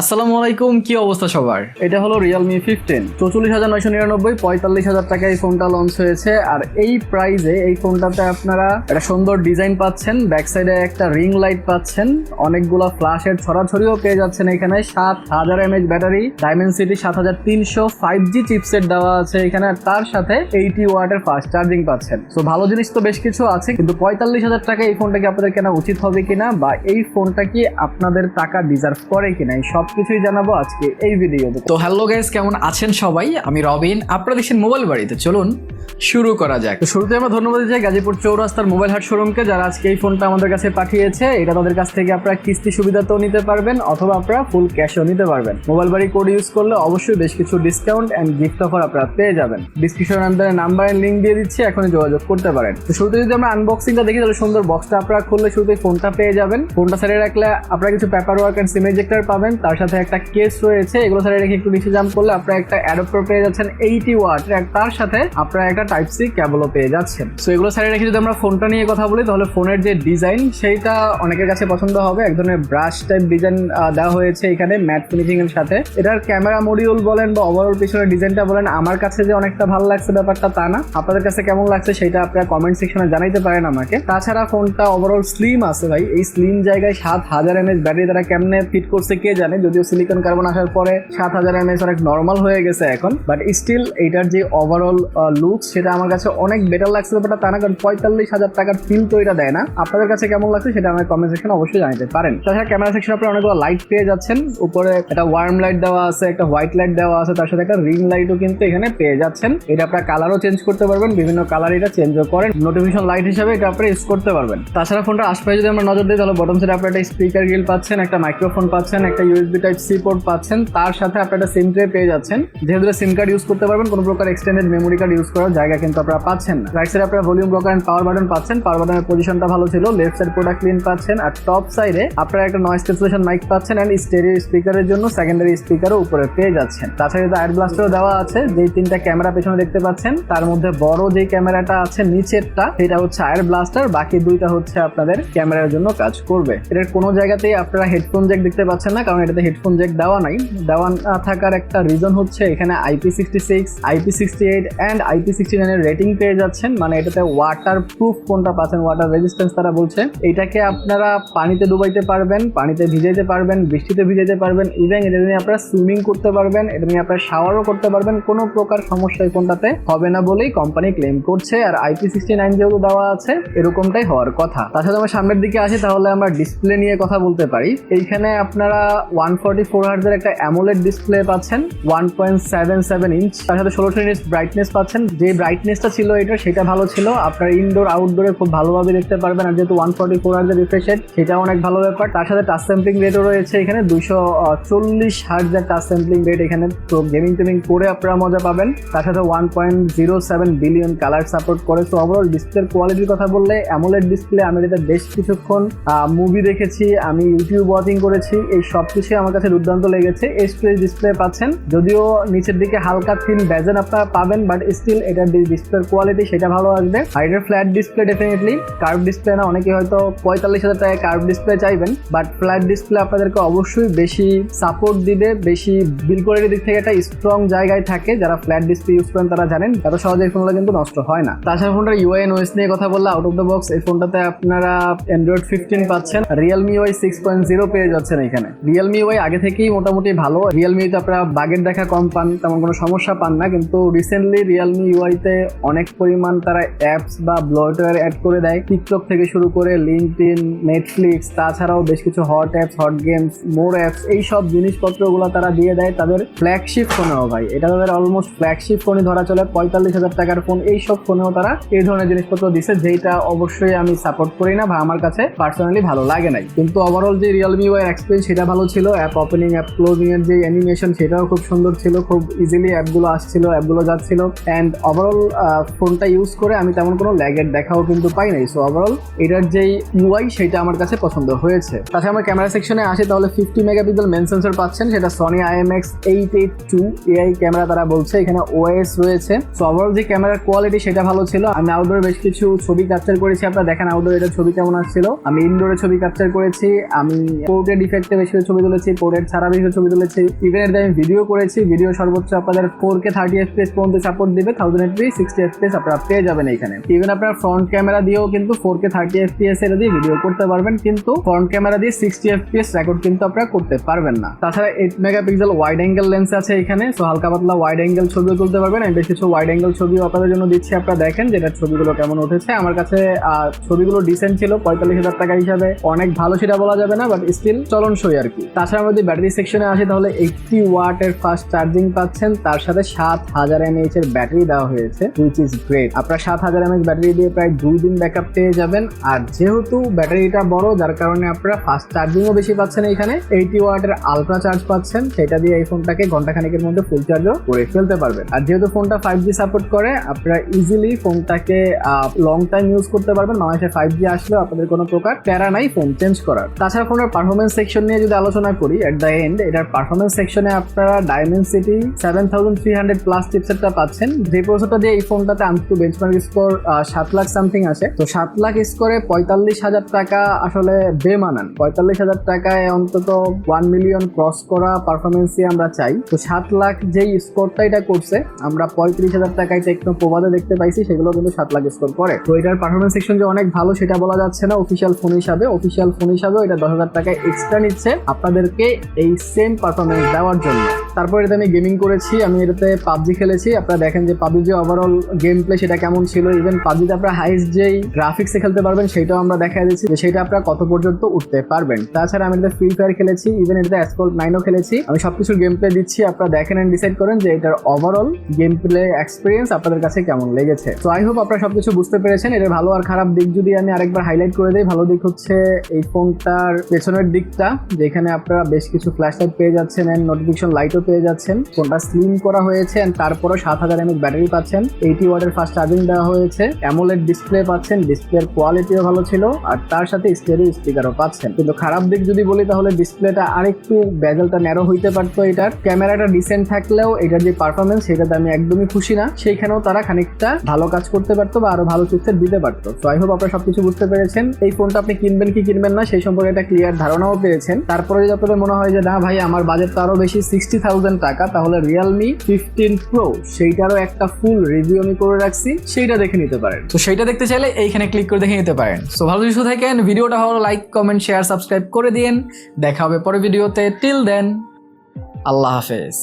আসসালামু আলাইকুম, কি অবস্থা সবার? এটা হলো রিয়েলমি ফিফটিন চৌচল্লিশ হাজার নয়শো নিরানব্বই, পঁয়তাল্লিশ হাজার টাকায় এই ফোনটা লঞ্চ হয়েছে। আর এই প্রাইজে এই ফোনটাতে আপনারা একটা সুন্দর ডিজাইন পাচ্ছেন। ব্যাক সাইডে একটা রিং লাইট পাচ্ছেন। অনেকগুলো ফ্ল্যাশের ছড়াছড়িও পেয়ে যাচ্ছেন এখানে। সাত হাজার এমএচ ব্যাটারি ডায়মেন্সিটি সাত হাজার তিনশো ফাইভ জি চিপসেট দেওয়া আছে এখানে। তার সাথে এইটি ওয়াটের ফাস্ট চার্জিং পাচ্ছেন। তো ভালো জিনিস তো বেশ কিছু আছে, কিন্তু পঁয়তাল্লিশ হাজার টাকা এই ফোনটা কি আপনাদের কেনা উচিত হবে কিনা? বা এই ফোনটা কি আপনাদের টাকা ডিজার্ভ করে কিনা? এই সব কিছুই জানাব আজকে এই ভিডিওতে। তো হ্যালো গাইস কেমন আছেন সবাই? আমি রবিন আপনারা দেখছেন মোবাইল বাড়িতে। চলুন শুরু করা যাক। তো শুরুতে আমরা ধন্যবাদ দিচ্ছি গাজীপুর চৌরাস্তার মোবাইল হাট শোরুমকে যারা আজকে এই ফোনটা আমাদের কাছে পাঠিয়েছে। এটা তাদের কাছ থেকে আপনারা কিস্তি সুবিধাতেও নিতে পারবেন, অথবা আপনারা ফুল ক্যাশও নিতে পারবেন। মোবাইল বাড়ি কোড ইউজ করলে অবশ্যই বেশ কিছু ডিসকাউন্ট অ্যান্ড গিফট অফার আপনারা পেয়ে যাবেন। ডিসক্রিপশন আন্ডারে নাম্বারের লিঙ্ক দিয়ে দিচ্ছি, এখনই যোগাযোগ করতে পারেন। তো শুরুতে যদি আমরা আনবক্সিংটা দেখি, তাহলে সুন্দর বক্সটা আপনারা খুললে শুরুতে ফোনটা পেয়ে যাবেন। ফোনটা সাইডে রাখলে আপনারা কিছু paper work and SIM ejector পাবেন, তার সাথে একটা কেস রয়েছে, এগুলো সাইডে রেখে একটু নিচে জাম্প করলে আপনারা একটা অ্যাডাপ্টার পেয়ে যাচ্ছেন এইটি ওয়াট তার সাথে আপনারা একটা টাইপ সি ক্যাবলও পেয়ে যাচ্ছেন। সো এগুলো সাইডে রেখে যদি আমরা ফোনটা নিয়ে কথা বলি, তাহলে ফোনের যে ডিজাইন সেইটা অনেকের কাছে পছন্দ হবে। এক ধরনের ব্রাশ টাইপ ডিজাইন দেওয়া হয়েছে এখানে ম্যাট ফিনিশিং এর সাথে। এটার ক্যামেরা মডিউল বলেন বা ওভারঅল পিছনের ডিজাইনটা বলেন, আমার কাছে যে অনেকটা ভালো লাগছে ব্যাপারটা তা না। আপনাদের কাছে কেমন লাগছে সেটা আপনারা কমেন্ট সেকশনে জানাইতে পারেন আমাকে। তাছাড়া ফোনটা ওভারঅল স্লিম আছে ভাই। এই স্লিম জায়গায় সাত হাজার এমএচ ব্যাটারি তারা কেমনে ফিট করছে কে জানে? যদিও সিলিকন কার্বন আসার পরে সাত হাজার এমএচ অনেক নর্মাল হয়ে গেছে এখন বাট স্টিল এইটার যে ওভারঅল লুক সেটা আমার কাছে অনেক বেটার লাগছে ব্যাপারটা তা না কারণ পঁয়তাল্লিশ হাজার টাকার ফিল তো এটা দেয় না। আপনাদের কাছে কেমন লাগছে সেটা আমার কমেন্ট সেকশনে অবশ্যই জানাতে পারেন। তাছাড়া ক্যামেরা সেকশন আপনারা অনেকগুলো লাইট পেয়ে যাচ্ছেন। উপরে একটা ওয়ার্ম লাইট দেওয়া আছে, একটা হোয়াইট লাইট দেওয়া আছে, তার সাথে একটা রিং লাইটও কিন্তু এখানে পেয়ে যাচ্ছেন। এটা আপনার কালারও চেঞ্জ করতে পারবেন, বিভিন্ন কালার এটা চেঞ্জও করেন। নোটিফিকেশন লাইট হিসাবে এটা আপনারা ইউজ করতে পারবেন। তাছাড়া ফোনটা আশপাশে যদি আমরা নজর দিই, তাহলে বটম সাইডে আপনারা একটা স্পিকার গিল পাচ্ছেন, একটা মাইক্রোফোন পাচ্ছেন, একটা ইউএসবি টাইপ সি পোর্ট পাচ্ছেন, তার সাথে আপনারা একটা সিম ট্রে পেয়ে যাচ্ছেন। যেহেতু সিম কার্ড ইউজ করতে পারবেন, কোনো প্রকার এক্সটেন্ডেড মেমোরি কার্ড ইউজ করার জায়গা কিন্তু আপনারা পাচ্ছেন না। রাইট সাইডে আপনারা volume blocker and power button পাচ্ছেন পাওয়ার বাটনের পজিশনটা ভালো ছিল লেফট সাইড প্রোডাক্ট ক্লিন পাচ্ছেন, আর টপ সাইডে আপনারা একটা নয়েজ ক্যান্সেলেশন মাইক পাচ্ছেন এন্ড স্টেরিও স্পিকারের জন্য সেকেন্ডারি স্পিকারও উপরে পেয়ে যাচ্ছেন। তাছাড়া আয়ার ব্লাস্টারও দেওয়া আছে, যেই তিনটা ক্যামেরা পেছনে দেখতে পাচ্ছেন, তার মধ্যে বড় যে ক্যামেরাটা আছে, নিচেরটা, সেটা হচ্ছে আয়ার ব্লাস্টার বাকি দুইটা হচ্ছে আপনাদের ক্যামেরার জন্য কাজ করবে। এটার কোনো জায়গাতেই আপনারা হেডফোন জ্যাক দেখতে পাচ্ছেন না, কারণ এটাতে হেডফোন জ্যাক দেওয়া নাই। দেওয়া না থাকার একটা রিজন হচ্ছে এখানে IP sixty six IP sixty eight and IP sixty নাইনের রেটিং পেয়ে যাচ্ছেন। মানে এটাতে ওয়াটার প্রুফ কোনটা পাচ্ছেন ওয়াটার রেজিস্ট্যান্স তারা বলছে। এটাকে আপনারা পানিতে ডুবাইতে পারবেন, পানিতে ভিজাইতে পারবেন, বৃষ্টিতে ভিজাইতে পারবেন ইভেন এটা নিয়ে আপনারা সুইমিং করতে পারবেন, এটা নিয়ে আপনারা শাওয়ারও করতে পারবেন, কোনো প্রকার সমস্যা এই ফোনটাতে হবে না বলেই কোম্পানি ক্লেম করছে। আর আইপি সিক্সটি নাইন যেহেতু দেওয়া আছে, এরকমটাই হওয়ার কথা। তাছাড়া আমরা সামনের দিকে আসি, তাহলে আমরা ডিসপ্লে নিয়ে কথা বলতে পারি। এইখানে আপনারা ওয়ান ফর্টি ফোর হার্জের একটা অ্যামোলেড ডিসপ্লে পাচ্ছেন one point seven seven inch তার সাথে ষোলোশো ইঞ্চ ব্রাইটনেস পাচ্ছেন। যে ব্রাইটনেসটা ছিল এটা, সেটা ভালো ছিল। আপনার ইনডোর আউটডোরে খুব ভালোভাবে দেখতে পারবেন। আর যেহেতু ওয়ান ফর্টি ফোর হার্জের রিফ্রেশ রেট সেটাও অনেক ভালো ব্যাপার। তার সাথে টাচ স্যাম্পলিং রেটও রয়েছে এখানে, দুইশো চল্লিশ হার্জের টাচ স্যাম্পলিং রেট এখানে। তো গেমিং টেমিং করে আপনারা মজা পাবেন। তার সাথে one point zero seven billion colour support করে। তো ওভারঅল ডিসপ্লের কোয়ালিটির কথা বললে অ্যামোলেড ডিসপ্লে আমি এটাতে বেশ কিছুক্ষণ মুভি দেখেছি, আমি ইউটিউব ওয়াচিং করেছি, এই সব কিছুই আমার কাছে দুর্দান্ত লেগেছে। ডিসপ্লে পাচ্ছেন। যদিও নিচের দিকে হালকা থিন ব্যাজেন আপনারা পাবেন বাট স্টিল এটার ডিসপ্লের কোয়ালিটি সেটা ভালো আসবে। Flat display definitely curve display না অনেকে হয়তো পঁয়তাল্লিশ হাজার টাকায় কার্ভ ডিসপ্লে চাইবেন বাট ফ্ল্যাট ডিসপ্লে আপনাদেরকে অবশ্যই বেশি সাপোর্ট দিবে, বেশি বিল কোয়ালিটির দিক থেকে একটা স্ট্রং জায়গায় থাকে। যারা ফ্ল্যাট ডিসপ্লে ইউজ করেন তারা জানেন, এত সহজে এই ফোনগুলো কিন্তু নষ্ট হয় না। তাছাড়া ফোনটার ইউআইএন ওয়েস নিয়ে কথা বললে আউট অফ দ্য বক্স এই ফোনটাতে আপনারা অ্যান্ড্রয়েড ফিফটিন পাচ্ছেন। Realme Y six point zero পেয়ে যাচ্ছেন এখানে। রিয়েলমি ওয়াই আগে থেকেই মোটামুটি ভালো। রিয়েলমিতে আপনারা বাগের দেখা কম পান, তেমন কোনো সমস্যা পান না। কিন্তু রিসেন্টলি রিয়েলমি ইউআইতে অনেক পরিমাণ তারা অ্যাপস বা ব্লটওয়্যার অ্যাড করে দেয়। টিকটক থেকে শুরু করে লিঙ্কড ইন নেটফ্লিক্স তাছাড়াও বেশ কিছু hot apps hot games more apps এই সব জিনিসপত্রগুলো তারা দিয়ে দেয় তাদের ফ্ল্যাগশিপ ফোনেও ভাই। এটা তাদের অলমোস্ট ফ্ল্যাগশিপ ফোনই ধরা চলে। পঁয়তাল্লিশ হাজার টাকার ফোন এই সব ফোনেও তারা এই ধরনের জিনিসপত্র দিছে যেটা অবশ্যই আমি সাপোর্ট করি না বা আমার কাছে পার্সোনালি ভালো লাগে নাই। কিন্তু ওভারঅল যে রিয়েলমি ওয়াই এক্সপিরিয়েন্স সেটা ভালো ছিল। অ্যাপ ওপেনিং অ্যাপ ক্লোজিং এর যে অ্যানিমেশন সেটাও খুব সুন্দর ছিল, খুব ইজিলি অ্যাপগুলো আসছিল অ্যাপগুলো যাচ্ছিল। অ্যান্ড ওভারঅল ফোনটা ইউজ করে আমি তেমন কোনো ল্যাগের দেখাও কিন্তু পাই নাই। সো ওভারঅল এটার যেই ইউআই সেটা আমার কাছে পছন্দ হয়েছে। তাছাড়া আমার ক্যামেরা সেকশনে আসে, তাহলে ফিফটি মেগাপিক্সেল মেন সেন্সর পাচ্ছেন, সেটা Sony IMX eight eight two AI camera তারা বলছে, এখানে ওএস রয়েছে। সো ওভারঅল যে ক্যামেরার কোয়ালিটি সেটা ভালো ছিল। আমি আউটডোরে বেশ কিছু ছবি ক্যাপচার করেছি, আপনারা দেখেন আউটডোর এটা ছবি কেমন আসছিল। আমি ইনডোরে ছবি ক্যাপচার করেছি, আমি পোর্ট্রেট ইফেক্টে বেশি করে ছবি তুলেছি। তুলেছি পোর্ট্রেট ছাড়া বেশি ছবি তুলেছি। ইভেন এর আমি ভিডিও করেছি ভিডিও সর্বোচ্চ আপনাদের ফোর কে থার্টি এফপিএস পর্যন্ত সাপোর্ট দিবে থাউজেন্ড এফপি সিক্সটি এফপিএস আপনারা পেয়ে যাবেন এখানে ইভেন আপনার ফ্রন্ট ক্যামেরা দিয়েও কিন্তু ফোর কে থার্টি এফপিএস এর দিয়ে ভিডিও করতে পারবেন, কিন্তু ফ্রন্ট ক্যামেরা দিয়ে সিক্সটি এফপিএস রেকর্ড কিন্তু আপনারা করতে পারবেন না। তাছাড়া eight megapixel wide angle lens আছে এখানে সো হালকা পাতলা ওয়াইড অ্যাঙ্গেল ছবিও তুলতে পারবেন আমি বেশ কিছু ওয়াইড অ্যাঙ্গেল ছবিও আপনাদের জন্য দিচ্ছি, আপনারা দেখেন যেটা ছবিগুলো কেমন উঠেছে। আমার কাছে ছবিগুলো ডিসেন্ট ছিল, পঁয়তাল্লিশ হাজার টাকা হিসাবে, অনেক ভালো সেটা বলা যাবে না বাট স্টিল চলনসই আর কি। আমরা যদি ব্যাটারি সেকশনে আসি তাহলে এইটটি ওয়াটের ফাস্ট চার্জিং পাচ্ছেন। তার সাথে সাত হাজার এমএইচ এর ব্যাটারি দেওয়া হয়েছে হুইচ ইজ গ্রেট আপনারা সাত হাজার এমএইচ ব্যাটারি দিয়ে প্রায় দুই দিন ব্যাকআপ পেয়ে যাবেন। আর যেহেতু ব্যাটারিটা বড়, যার কারণে আপনারা ফাস্ট চার্জিংও বেশি পাচ্ছেন এখানে। এইটি ওয়াটের আলট্রা চার্জ পাচ্ছেন। সেটা দিয়ে এই ফোনটাকে ঘন্টাখানেকের মধ্যে ফুল চার্জও করে ফেলতে পারবেন। আর যেহেতু ফোনটা ফাইভ জি সাপোর্ট করে, আপনারা ইজিলি ফোনটাকে লং টাইম ইউজ করতে পারবেন। বাংলাদেশে ফাইভ জি আসলেও আপনাদের কোনো প্রকার প্যারা নাই ফোন চেঞ্জ করার। তাছাড়া ফোনের পারফরমেন্স সেকশন নিয়ে যদি আলোচনা করি এট দ্য এন্ড এটার পারফরমেন্স সেকশনে আপনারা Dimensity seven thousand three hundred plus চিপসেটটা পাচ্ছেন। যে প্রসেসরটা দিয়ে এই ফোনটাতে আন্তু বেঞ্চমার্ক স্কোর সাত লাখ সামথিং আসে তো সাত লাখ স্কোরে পঁয়তাল্লিশ হাজার টাকা আসলে বেমানান। পঁয়তাল্লিশ হাজার টাকায় অন্তত ওয়ান মিলিয়ন ক্রস করা পারফরমেন্সই আমরা চাই। তো সাত লাখ যেই স্কোরটা এটা করছে, আমরা পঁয়ত্রিশ হাজার টাকায় টেকনো প্রবাদে দেখতে পাইছি, সেগুলো কিন্তু সাত লাখ স্কোর করে। তো এটার পারফরমেন্স সেকশন যে অনেক ভালো, সেটা বলা যাচ্ছে না অফিসিয়াল ফোন হিসাবে। অফিসিয়াল ফোন হিসাবেও এটা দশ হাজার টাকায় এক্সট্রা নিচ্ছে। আপনাদেরকে এই সেম পারফরমেন্স দেওয়ার জন্য। তারপর এটাতে আমি গেমিং করেছি, আমি এটাতে পাবজি খেলেছি। আপনারা দেখেন যে পাবজি যে ওভারঅল গেম প্লে সেটা কেমন ছিল ইভেন পাবজিতে আপনারা হাইস্ট যেই গ্রাফিক্সে খেলতে পারবেন, সেটাও আমরা দেখা দিচ্ছি যে সেটা আপনারা কত পর্যন্ত উঠতে পারবেন। তাছাড়া আমি এটাতে ফ্রি ফায়ার খেলেছি ইভেন এটাতে অ্যাসকোল নাইনও খেলেছি। আমি সবকিছুর গেম প্লে দিচ্ছি, আপনারা দেখেন এন্ড ডিসাইড করেন যে এটার ওভারঅল গেম প্লে এক্সপিরিয়েন্স আপনাদের কাছে কেমন লেগেছে। তো আই হোপ আপনারা সবকিছু বুঝতে পেরেছেন। এটার ভালো আর খারাপ দিক যদি আমি আরেকবার হাইলাইট করে দিই, ভালো দিক হচ্ছে এই ফোনটার পেছনের দিকটা, যেখানে আপনারা বেশ কিছু ফ্ল্যাশ লাইট পেয়ে যাচ্ছেন এন্ড নোটিফিকেশন লাইটও পেয়ে যাচ্ছেন। ফোনটা স্লিম করা হয়েছে এন্ড তারপরও সাত হাজার এমএচ ব্যাটারি পাচ্ছেন। এইটি ওয়াটের ফাস্ট চার্জিং দেওয়া হয়েছে। অ্যামোলেড ডিসপ্লে পাচ্ছেন ডিসপ্লের কোয়ালিটিও ভালো ছিল আর তার সাথে স্টেরিও স্পিকারও পাচ্ছেন। কিন্তু খারাপ দিক যদি বলি তাহলে ডিসপ্লেটা আরেকটু বেজেলটা ন্যারো হইতে পারতো এটার। ক্যামেরাটা ডিসেন্ট থাকলেও এটার যে পারফরমেন্স সেটাতে আমি একদমই খুশি না। সেইখানেও তারা খানিকটা ভালো কাজ করতে পারতো বা আরও ভালো চিপসেট দিতে পারতো। তো আই হোপ আপনারা সবকিছু বুঝতে পেরেছেন। এই ফোনটা আপনি কিনবেন কি কিনবেন না, সেই সম্পর্কে একটা ক্লিয়ার ধারণাও পেয়েছেন। তারপরে যদি আপনাদের মনে হয় যে, না ভাই, আমার বাজেট তো আরও বেশি সিক্সটি থাউজেন্ড টাকা, তাহলে রিয়েলমি ফিফটিন প্রো সেইটারও একটা ফুল রিভিউ আমি করে রাখছি, সেইটা দেখে নিতে পারেন। তো সেইটা দেখতে চাইলে এইখানে ক্লিক করে দেখে নিতে পারেন। সো ভালো কিছু থাকেন, ভিডিওটা ভালো লাইক কমেন্ট শেয়ার সাবস্ক্রাইব করে দিন। দেখা হবে পরের ভিডিওতে। টিল দেন আল্লাহ হাফেজ।